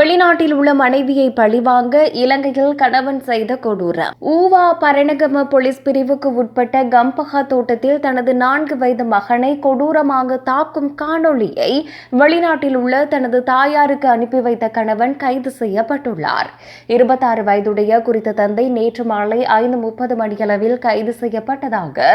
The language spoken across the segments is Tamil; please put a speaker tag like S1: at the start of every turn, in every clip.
S1: வெளிநாட்டில் உள்ள மனைவியை பழிவாங்க இலங்கையில் கணவன் செய்த கொடூரம். ஊவா பரணகம போலீஸ் பிரிவுக்கு உட்பட்ட கம்பஹா தோட்டத்தில் தனது நான்கு வயது மகனை கொடூரமாக தாக்கும் காணொளியை வெளிநாட்டில் உள்ள தனது தாயாருக்கு அனுப்பி வைத்த கணவன் கைது செய்யப்பட்டுள்ளார். இருபத்தாறு வயதுடைய குறித்த தந்தை நேற்று மாலை ஐந்து முப்பது மணியளவில் கைது செய்யப்பட்டதாக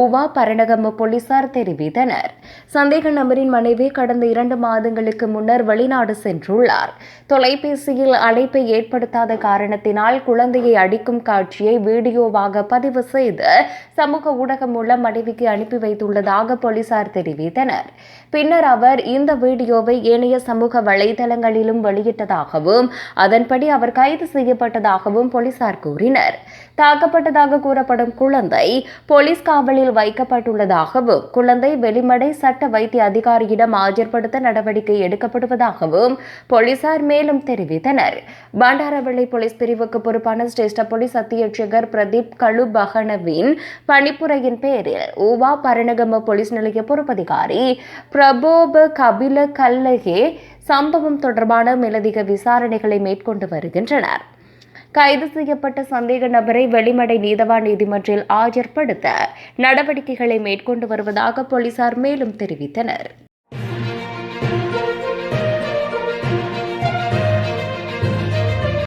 S1: ஊவா பரணகம போலீசார் தெரிவித்தனர். சந்தேக நபரின் மனைவி கடந்த இரண்டு மாதங்களுக்கு முன்னர் வெளிநாடு சென்றுள்ளார். தொலைபேசியில் அழைப்பை ஏற்படுத்தாத காரணத்தினால் குழந்தையை அடிக்கும் காட்சியை வீடியோவாக பதிவு செய்து சமூக ஊடகம் மூலம் மனைவிக்கு அனுப்பி வைத்துள்ளதாக போலீசார் தெரிவித்தனர். பின்னர் அவர் இந்த வீடியோவை ஏனைய சமூக வலைதளங்களிலும் வெளியிட்டதாகவும் அதன்படி அவர் கைது செய்யப்பட்டதாகவும் போலீசார் கூறினர். தாக்கப்பட்டதாக கூறப்படும் குழந்தை போலீஸ் காவலில் வைக்கப்பட்டுள்ளதாகவும் குழந்தை வெளிமடை சட்ட வைத்திய அதிகாரியிடம் ஆஜர்படுத்த நடவடிக்கை எடுக்கப்படுவதாகவும் போலீசார் மேலும் தெரிவித்தனர். பண்டாரவளை போலீஸ் பிரிவுக்கு பொறுப்பான சிரேஷ்ட போலீஸ் அத்தியட்சகர் பிரதீப் கழுபகனவின் பணிப்புரையின் பேரில் ஊவா பரணகம போலீஸ் நிலைய பொறுப்பதிகாரி பிரபோப கபில கல்லகே சம்பவம் தொடர்பான மேலதிக விசாரணைகளை மேற்கொண்டு வருகின்றனர். கைது செய்யப்பட்ட சந்தேக நபரை வெளிமடை நீதவான் நீதிமன்றில் ஆஜர்படுத்த நடவடிக்கைகளை மேற்கொண்டு வருவதாக போலீசார் மேலும் தெரிவித்தனர்.